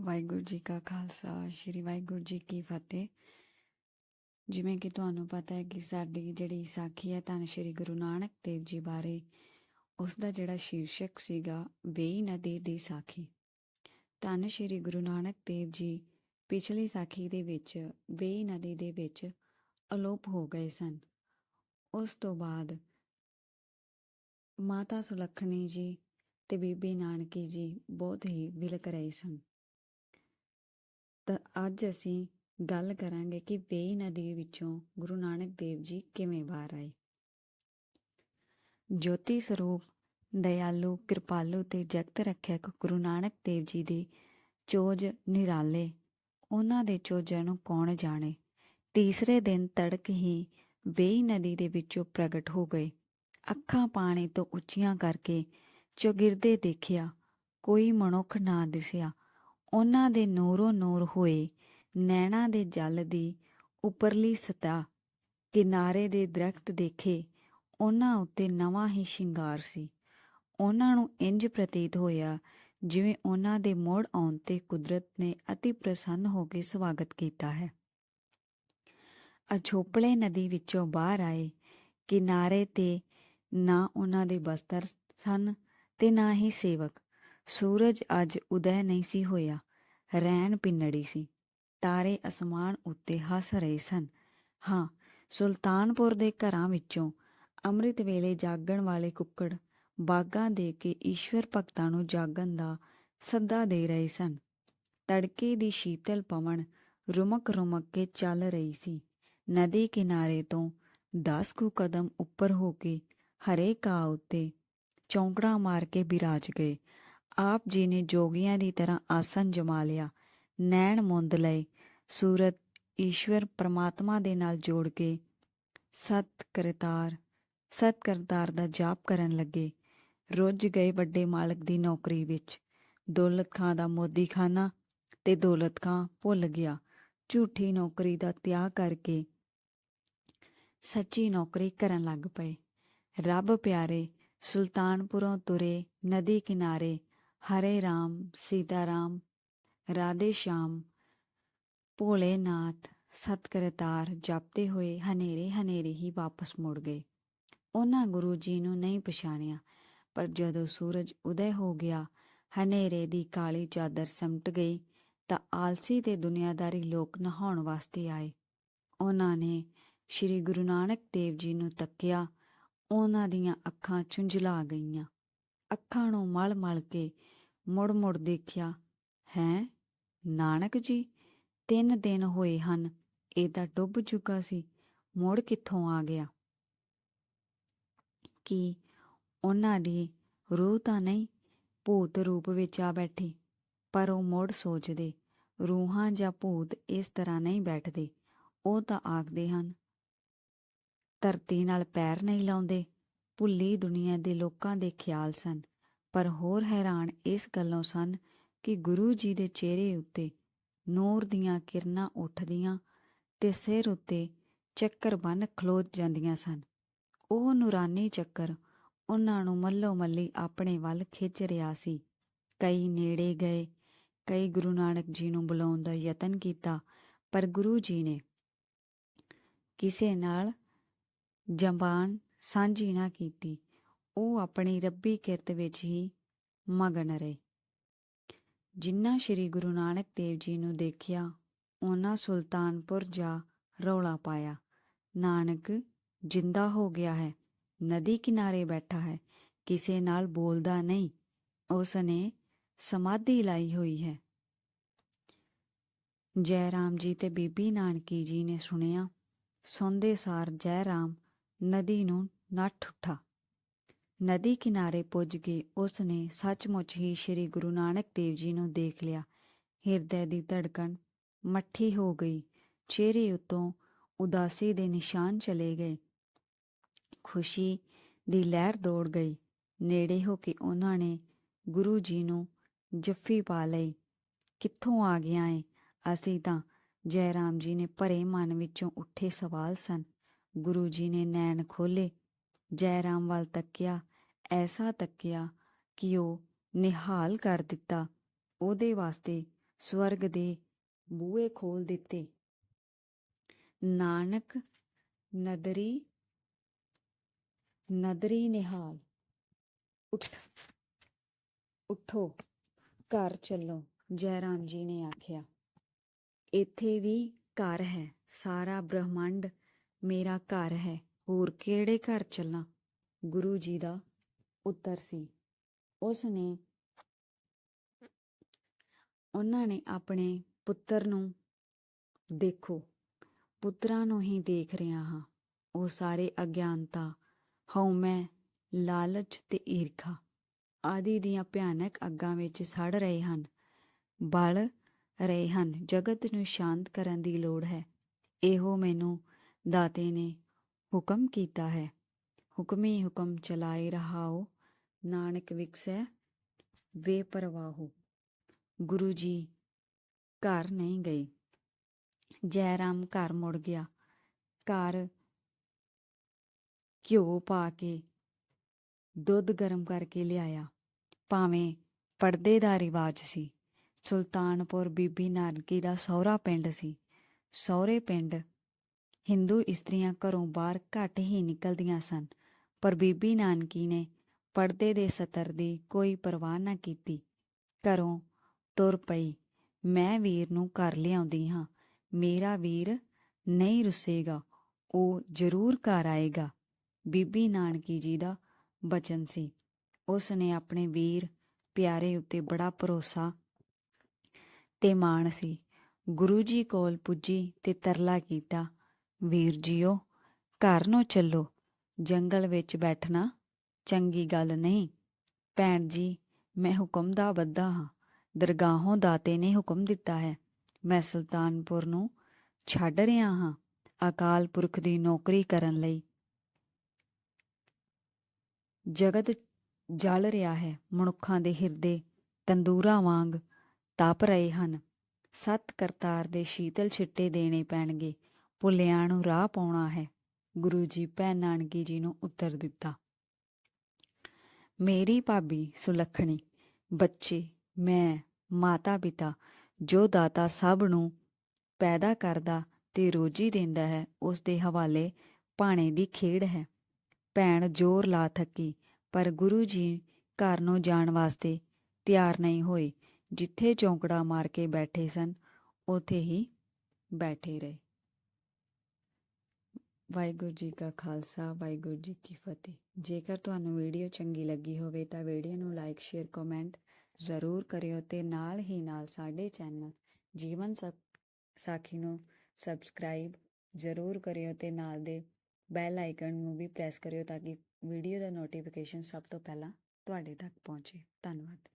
ਵਾਹਿਗੁਰੂ ਜੀ ਕਾ ਖਾਲਸਾ, ਸ੍ਰੀ ਵਾਹਿਗੁਰੂ ਜੀ ਕੀ ਫਤਿਹ। ਜਿਵੇਂ ਕਿ ਤੁਹਾਨੂੰ ਪਤਾ ਹੈ ਕਿ ਸਾਡੀ ਜਿਹੜੀ ਸਾਖੀ ਹੈ ਧੰਨ ਸ੍ਰੀ ਗੁਰੂ ਨਾਨਕ ਦੇਵ ਜੀ ਬਾਰੇ, ਉਸ ਦਾ ਜਿਹੜਾ ਸ਼ੀਰਸ਼ਕ ਸੀਗਾ ਵੇਈ ਨਦੀ ਦੀ ਸਾਖੀ। ਧੰਨ ਸ੍ਰੀ ਗੁਰੂ ਨਾਨਕ ਦੇਵ ਜੀ ਪਿਛਲੀ ਸਾਖੀ ਦੇ ਵਿੱਚ, ਵੇਈ ਨਦੀ ਦੇ ਵਿੱਚ ਅਲੋਪ ਹੋ ਗਏ ਸਨ। ਉਸ ਤੋਂ ਬਾਅਦ ਮਾਤਾ ਸੁਲੱਖਣੀ ਜੀ ਤੇ ਬੀਬੀ ਨਾਨਕੀ ਜੀ ਬਹੁਤ ਹੀ ਵਿਲਕ ਰਹੇ ਸਨ। ਤਾਂ ਅੱਜ ਅਸੀਂ ਗੱਲ ਕਰਾਂਗੇ ਕਿ ਵੇਈ ਨਦੀ ਵਿੱਚੋਂ ਗੁਰੂ ਨਾਨਕ ਦੇਵ ਜੀ ਕਿਵੇਂ ਬਾਹਰ ਆਏ। ਜੋਤੀ ਸਰੂਪ, ਦਇਆਲੂ, ਕਿਰਪਾਲੂ ਤੇ ਜਗਤ ਰੱਖਿਅਕ ਗੁਰੂ ਨਾਨਕ ਦੇਵ ਜੀ ਦੀ ਚੋਜ ਨਿਰਾਲੇ, ਉਹਨਾਂ ਦੇ ਚੋਜਾਂ ਨੂੰ ਕੌਣ ਜਾਣੇ? ਤੀਸਰੇ ਦਿਨ ਤੜਕ ਹੀ ਵੇਈ ਨਦੀ ਦੇ ਵਿੱਚੋਂ ਪ੍ਰਗਟ ਹੋ ਗਏ। ਅੱਖਾਂ ਪਾਣੀ ਤੋਂ ਉੱਚੀਆਂ ਕਰਕੇ ਚੌਗਿਰਦੇ ਦੇਖਿਆ, ਕੋਈ ਮਨੁੱਖ ਨਾ ਦਿਸਿਆ। ਉਹਨਾਂ ਦੇ ਨੂਰੋ ਨੂਰ ਹੋਏ ਨੈਣਾ ਦੇ ਜਲ ਦੀ ਉਪਰਲੀ ਸਤਾ ਕਿਨਾਰੇ ਦੇ ਦਰਖਤ ਦੇਖੇ, ਉਹਨਾਂ ਉੱਤੇ ਨਵਾਂ ਹੀ ਸ਼ਿੰਗਾਰ ਸੀ। ਉਹਨਾਂ ਨੂੰ ਇੰਜ ਪ੍ਰਤੀਤ ਹੋਇਆ ਜਿਵੇਂ ਉਹਨਾਂ ਦੇ ਮੋੜ ਆਉਣ ਤੇ ਕੁਦਰਤ ਨੇ ਅਤੀ ਪ੍ਰਸੰਨ ਹੋ ਕੇ ਸਵਾਗਤ ਕੀਤਾ ਹੈ। ਅਛੋਪਲੇ ਨਦੀ ਵਿੱਚੋਂ ਬਾਹਰ ਆਏ, ਕਿਨਾਰੇ ਤੇ ਨਾ ਉਹਨਾਂ ਦੇ ਬਸਤਰ ਸਨ ਤੇ ਨਾ ਹੀ ਸੇਵਕ। ਸੂਰਜ ਅੱਜ ਉਦੈ ਨਹੀਂ ਸੀ ਹੋਇਆ। ਰੈਣ ਪਿੰਨੜੀ ਸੀ। ਤਾਰੇ ਅਸਮਾਨ ਉੱਤੇ ਹੱਸ ਰਹੇ ਸਨ। ਹਾਂ, ਸੁਲਤਾਨਪੁਰ ਦੇ ਘਰਾਂ ਵਿੱਚੋਂ ਅੰਮ੍ਰਿਤ ਵੇਲੇ ਜਾਗਣ ਵਾਲੇ ਕੁੱਕੜ ਬਾਗਾਂ ਦੇ ਕੇ ਈਸ਼ਵਰ ਭਗਤਾਂ ਨੂੰ ਜਾਗਣ ਦਾ ਸੱਦਾ ਦੇ ਰਹੇ ਸਨ। ਤੜਕੇ ਦੀ ਸ਼ੀਤਲ ਪਵਨ ਰੁਮਕ ਰੁਮਕ ਕੇ ਚੱਲ ਰਹੀ ਸੀ। ਨਦੀ ਕਿਨਾਰੇ ਤੋਂ 10 ਕੁ ਕਦਮ ਉੱਪਰ ਹੋ ਕੇ ਹਰੇ ਕਾ ਉੱਤੇ ਚੌਂਕੜਾ ਮਾਰ ਕੇ ਬਿਰਾਜ ਗਏ। ਆਪ ਜੀ ਨੇ ਜੋਗੀਆਂ ਦੀ ਤਰ੍ਹਾਂ ਆਸਨ ਜਮਾ ਲਿਆ, ਨੈਣ ਮੁੰਦ ਲਏ, ਸੂਰਤ ਈਸ਼ਵਰ ਪ੍ਰਮਾਤਮਾ ਦੇ ਨਾਲ ਜੋੜ ਕੇ ਸਤ ਕਰਤਾਰ ਸਤ ਕਰਤਾਰ ਦਾ ਜਾਪ ਕਰਨ ਲੱਗੇ। ਰੁੱਝ ਗਏ ਵੱਡੇ ਮਾਲਕ ਦੀ ਨੌਕਰੀ ਵਿੱਚ। ਦੌਲਤ ਖਾਂ ਦਾ ਮੋਦੀ ਖਾਨਾ ਤੇ ਦੌਲਤ ਖਾਂ ਭੁੱਲ ਗਿਆ। ਝੂਠੀ ਨੌਕਰੀ ਦਾ ਤਿਆਗ ਕਰਕੇ ਸੱਚੀ ਨੌਕਰੀ ਕਰਨ ਲੱਗ ਪਏ। ਰੱਬ ਪਿਆਰੇ, ਸੁਲਤਾਨਪੁਰੋਂ ਤੁਰੇ ਨਦੀ ਕਿਨਾਰੇ ਹਰੇ ਰਾਮ, ਸੀਤਾ ਰਾਮ, ਰਾਧੇ ਸ਼ਾਮ ਭੋਲੇਨਾਥ ਸਤਕਰਤਾਰ ਜਪਦੇ ਹੋਏ ਹਨੇਰੇ ਹਨੇਰੇ ਹੀ ਵਾਪਸ ਮੁੜ ਗਏ। ਉਹਨਾਂ ਗੁਰੂ ਜੀ ਨੂੰ ਨਹੀਂ ਪਛਾਣਿਆ, ਪਰ ਜਦੋਂ ਸੂਰਜ ਉਦੈ ਹੋ ਗਿਆ, ਹਨੇਰੇ ਦੀ ਕਾਲੀ ਚਾਦਰ ਸਮਟ ਗਈ, ਤਾਂ ਆਲਸੀ ਤੇ ਦੁਨੀਆਦਾਰੀ ਲੋਕ ਨਹਾਉਣ ਵਾਸਤੇ ਆਏ। ਉਹਨਾਂ ਨੇ ਸ੍ਰੀ ਗੁਰੂ ਨਾਨਕ ਦੇਵ ਜੀ ਨੂੰ ਤੱਕਿਆ, ਉਹਨਾਂ ਦੀਆਂ ਅੱਖਾਂ ਚੁੰਝਲਾ ਗਈਆਂ। ਅੱਖਾਂ ਨੂੰ ਮਲ-ਮਲ ਕੇ ਮੁੜ-ਮੁੜ ਦੇਖਿਆ, ਹੈ? ਨਾਨਕ ਜੀ, ਤਿੰਨ ਦਿਨ ਹੋਏ ਹਨ ਇਹ ਤਾਂ ਡੁੱਬ ਚੁੱਕਾ ਸੀ, ਮੁੜ ਕਿੱਥੋਂ ਆ ਗਿਆ? ਕਿ ਉਹਨਾਂ ਦੀ ਰੂਹ ਤਾਂ ਨਹੀਂ, ਭੂਤ ਰੂਪ ਵਿੱਚ ਆ ਬੈਠੀ, ਪਰ ਉਹ ਮੁੜ ਸੋਚਦੇ, ਰੂਹਾਂ ਜਾਂ ਭੂਤ ਇਸ ਤਰ੍ਹਾਂ ਨਹੀਂ ਬੈਠਦੇ, ਉਹ ਤਾਂ ਆਖਦੇ ਹਨ, ਧਰਤੀ ਨਾਲ ਪੈਰ ਨਹੀਂ ਲਾਉਂਦੇ, ਭੁੱਲੀ ਦੁਨੀਆ ਦੇ ਲੋਕਾਂ ਦੇ ਖਿਆਲ ਸਨ। ਪਰ ਹੋਰ ਹੈਰਾਨ ਇਸ ਗੱਲੋਂ ਸਨ ਕਿ ਗੁਰੂ ਜੀ ਦੇ ਚਿਹਰੇ ਉੱਤੇ ਨੂਰ ਦੀਆਂ ਕਿਰਨਾਂ ਉੱਠਦੀਆਂ ਤੇ ਸਿਰ ਉੱਤੇ ਚੱਕਰ ਬਨ ਖਲੋ ਜਾਂਦੀਆਂ ਸਨ। ਉਹ ਨੂਰਾਨੀ ਚੱਕਰ ਉਹਨਾਂ ਨੂੰ ਮੱਲੋ ਮੱਲੀ ਆਪਣੇ ਵੱਲ ਖਿੱਚ ਰਿਹਾ ਸੀ। ਕਈ ਨੇੜੇ ਗਏ, ਕਈ ਗੁਰੂ ਨਾਨਕ ਜੀ ਨੂੰ ਬੁਲਾਉਣ ਦਾ ਯਤਨ ਕੀਤਾ, ਪਰ ਗੁਰੂ ਜੀ ਨੇ ਕਿਸੇ ਨਾਲ ਜ਼ਬਾਨ ਸਾਂਝੀ ਨਾ ਕੀਤੀ। ਉਹ ਆਪਣੀ ਰੱਬੀ ਕਿਰਤ ਵਿੱਚ ਹੀ ਮਗਨ ਰਹੇ। ਜਿਨ੍ਹਾਂ ਸ੍ਰੀ ਗੁਰੂ ਨਾਨਕ ਦੇਵ ਜੀ ਨੂੰ ਦੇਖਿਆ, ਉਹਨਾਂ ਸੁਲਤਾਨਪੁਰ ਜਾ ਰੌਲਾ ਪਾਇਆ। ਨਾਨਕ ਜਿੰਦਾ ਹੋ ਗਿਆ ਹੈ, ਨਦੀ ਕਿਨਾਰੇ ਬੈਠਾ ਹੈ, ਕਿਸੇ ਨਾਲ ਬੋਲਦਾ ਨਹੀਂ ਉਸ ਨੇ ਸਮਾਧੀ ਲਾਈ ਹੋਈ ਹੈ। ਜੈ ਰਾਮ ਜੀ ਤੇ ਬੀਬੀ ਨਾਨਕੀ ਜੀ ਨੇ ਸੁਣਿਆ, ਸੁਣਦੇ ਸਾਰ ਜੈ ਰਾਮ ਨਦੀ ਨੂੰ ਨੱਠ ਉੱਠਾ। ਨਦੀ ਕਿਨਾਰੇ ਪੁੱਜ ਕੇ ਉਸ ਨੇ ਸੱਚਮੁੱਚ ਹੀ ਸ੍ਰੀ ਗੁਰੂ ਨਾਨਕ ਦੇਵ ਜੀ ਨੂੰ ਦੇਖ ਲਿਆ। ਹਿਰਦੇ ਦੀ ਧੜਕਣ ਮੱਠੀ ਹੋ ਗਈ। ਚਿਹਰੇ ਉਤੋਂ ਉਦਾਸੀ ਦੇ ਨਿਸ਼ਾਨ ਚਲੇ ਗਏ। ਖੁਸ਼ੀ ਦੀ ਲਹਿਰ ਦੌੜ ਗਈ। ਨੇੜੇ ਹੋ ਕੇ ਉਹਨਾਂ ਨੇ ਗੁਰੂ ਜੀ ਨੂੰ ਜੱਫੀ ਪਾ ਲਈ। ਕਿੱਥੋਂ ਆ ਗਿਆ ਏ? ਅਸੀਂ ਤਾਂ ਜੈ ਰਾਮ ਜੀ ਨੇ ਭਰੇ ਮਨ ਵਿੱਚੋਂ ਉੱਠੇ ਸਵਾਲ ਸਨ। ਗੁਰੂ ਜੀ ਨੇ ਨੈਣ ਖੋਲੇ ਜੈ ਰਾਮ ਵੱਲ ਤੱਕਿਆ। ਐਸਾ ਤੱਕਿਆ ਕਿ ਉਹ ਨਿਹਾਲ ਕਰ ਦਿੱਤਾ। ਉਹਦੇ ਵਾਸਤੇ ਸਵਰਗ ਦੇ ਬੂਹੇ ਖੋਲ ਦਿੱਤੇ। ਨਾਨਕ ਨਦਰੀ ਨਦਰੀ ਨਿਹਾਲ। ਉੱਠ, ਉੱਠੋ, ਘਰ ਚੱਲੋ ਜੈ ਰਾਮ ਜੀ ਨੇ ਆਖਿਆ। ਇੱਥੇ ਵੀ ਘਰ ਹੈ। ਸਾਰਾ ਬ੍ਰਹਮੰਡ ਮੇਰਾ ਘਰ ਹੈ। ਹੋਰ ਕਿਹੜੇ ਘਰ ਚੱਲਾਂ? ਗੁਰੂ ਜੀ ਦਾ ਉੱਤਰ ਸੀ। ਉਸ ਨੇ ਉਹਨਾਂ ਨੇ ਆਪਣੇ ਪੁੱਤਰ ਨੂੰ ਦੇਖੋ, ਪੁੱਤਰਾਂ ਨੂੰ ਹੀ ਦੇਖ ਰਿਹਾ ਹਾਂ। ਉਹ ਸਾਰੇ ਅਗਿਆਨਤਾ, ਹਉਮੈ, ਲਾਲਚ ਤੇ ਈਰਖਾ ਆਦਿ ਦੀਆਂ ਭਿਆਨਕ ਅੱਗਾਂ ਵਿੱਚ ਸੜ ਰਹੇ ਹਨ, ਬਲ ਰਹੇ ਹਨ, ਜਗਤ ਨੂੰ ਸ਼ਾਂਤ ਕਰਨ ਦੀ ਲੋੜ ਹੈ। ਇਹੋ ਮੈਨੂੰ ਦਾਤੇ ਨੇ ਹੁਕਮ ਕੀਤਾ ਹੈ। ਹੁਕਮੀ ਹੁਕਮ ਚਲਾਏ ਰਹਾਓ, ਨਾਨਕ ਵਿਕਸੈ, ਵੇ ਪਰਵਾਹੋ। ਗੁਰੂ ਜੀ, ਘਰ ਨਹੀਂ ਗਏ। ਜੈ ਰਾਮ ਘਰ ਮੁੜ ਗਿਆ। ਘਰ ਘਿਓ ਪਾ ਕੇ, ਦੁੱਧ ਗਰਮ ਕਰਕੇ ਲਿਆਇਆ। ਭਾਵੇਂ ਪਰਦੇ ਦਾ ਰਿਵਾਜ ਸੀ, ਸੁਲਤਾਨਪੁਰ ਬੀਬੀ ਨਾਨਕੀ ਦਾ ਸਹੁਰਾ ਪਿੰਡ ਸੀ। ਸਹੁਰੇ ਪਿੰਡ ਹਿੰਦੂ ਇਸਤਰੀਆਂ ਘਰੋਂ ਬਾਹਰ ਘੱਟ ਹੀ ਨਿਕਲਦੀਆਂ ਸਨ। ਪਰ ਬੀਬੀ ਨਾਨਕੀ ਨੇ ਪਰਦੇ ਦੇ ਸਤਰ ਦੀ ਕੋਈ ਪਰਵਾਹ ਨਾ ਕੀਤੀ। ਘਰੋਂ ਤੁਰ ਪਈ। ਮੈਂ ਵੀਰ ਨੂੰ ਘਰ ਲਿਆਉਂਦੀ ਹਾਂ। ਮੇਰਾ ਵੀਰ ਨਹੀਂ ਰੁਸੇਗਾ। ਉਹ ਜ਼ਰੂਰ ਘਰ ਆਏਗਾ। ਬੀਬੀ ਨਾਨਕੀ ਜੀ ਦਾ ਬਚਨ ਸੀ। ਉਸ ਨੇ ਆਪਣੇ ਵੀਰ ਪਿਆਰੇ ਉੱਤੇ ਬੜਾ ਭਰੋਸਾ ਤੇ ਮਾਣ ਸੀ। ਗੁਰੂ ਜੀ ਕੋਲ ਪੁੱਜੀ ਤੇ ਤਰਲਾ ਕੀਤਾ, ਵੀਰ ਜੀਓ, ਘਰ ਨੂੰ ਚੱਲੋ। ਜੰਗਲ ਵਿੱਚ ਬੈਠਣਾ ਚੰਗੀ ਗੱਲ ਨਹੀਂ। ਭੈਣ ਜੀ, ਮੈਂ ਹੁਕਮ ਦਾ ਬੱਧਾ ਹਾਂ। ਦਰਗਾਹੋਂ ਦਾਤੇ ਨੇ ਹੁਕਮ ਦਿੱਤਾ ਹੈ। ਮੈਂ ਸੁਲਤਾਨਪੁਰ ਨੂੰ ਛੱਡ ਰਿਹਾ ਹਾਂ, ਅਕਾਲ ਪੁਰਖ ਦੀ ਨੌਕਰੀ ਕਰਨ ਲਈ। ਜਗਤ ਜਲ ਰਿਹਾ ਹੈ, ਮਨੁੱਖਾਂ ਦੇ ਹਿਰਦੇ ਤੰਦੂਰਾਂ ਵਾਂਗ ਤਪ ਰਹੇ ਹਨ। ਸਤ ਕਰਤਾਰ ਦੇ ਸ਼ੀਤਲ ਛਿੱਟੇ ਦੇਣੇ ਪੈਣਗੇ, ਭੁੱਲਿਆਂ ਨੂੰ ਰਾਹ ਪਾਉਣਾ ਹੈ। ਗੁਰੂ ਜੀ ਭੈਣ ਨਾਨਕੀ ਜੀ ਨੂੰ ਉੱਤਰ ਦਿੱਤਾ। ਮੇਰੀ ਭਾਬੀ ਸੁਲੱਖਣੀ, ਬੱਚੇ, ਮੈਂ, ਮਾਤਾ ਪਿਤਾ, ਜੋ ਦਾਤਾ ਸਭ ਨੂੰ ਪੈਦਾ ਕਰਦਾ ਤੇ ਰੋਜੀ ਦਿੰਦਾ ਹੈ, ਉਸ ਦੇ ਹਵਾਲੇ ਭਾਣੇ ਦੀ ਖੇਡ ਹੈ। ਭੈਣ ਜ਼ੋਰ ਲਾ ਥੱਕੀ, ਪਰ ਗੁਰੂ ਜੀ ਘਰ ਨੂੰ ਜਾਣ ਵਾਸਤੇ ਤਿਆਰ ਨਹੀਂ ਹੋਏ ਜਿੱਥੇ ਚੌਂਕੜਾ ਮਾਰ ਕੇ ਬੈਠੇ ਸਨ, ਉਥੇ ਹੀ ਬੈਠੇ ਰਹੇ। ਵਾਹਿਗੁਰੂ ਜੀ ਕਾ ਖਾਲਸਾ, ਵਾਹਿਗੁਰੂ ਜੀ ਕੀ ਫਤਿਹ। ਜੇਕਰ ਤੁਹਾਨੂੰ ਵੀਡੀਓ ਚੰਗੀ ਲੱਗੀ ਹੋਵੇ ਤਾਂ ਵੀਡੀਓ ਨੂੰ ਲਾਈਕ, ਸ਼ੇਅਰ, ਕਮੈਂਟ ਜ਼ਰੂਰ ਕਰਿਓ ਤੇ ਨਾਲ ਹੀ ਨਾਲ ਸਾਡੇ ਚੈਨਲ ਜੀਵਨ ਸਕ- ਸਾਖੀ ਨੂੰ ਸਬਸਕ੍ਰਾਈਬ ਜ਼ਰੂਰ ਕਰਿਓ ਤੇ ਨਾਲ ਦੇ ਬੈਲ ਆਈਕਨ ਨੂੰ ਵੀ ਪ੍ਰੈਸ ਕਰਿਓ ਤਾਂ ਕਿ ਵੀਡੀਓ ਦਾ ਨੋਟੀਫਿਕੇਸ਼ਨ ਸਭ ਤੋਂ ਪਹਿਲਾਂ ਤੁਹਾਡੇ ਤੱਕ ਪਹੁੰਚੇ। ਧੰਨਵਾਦ।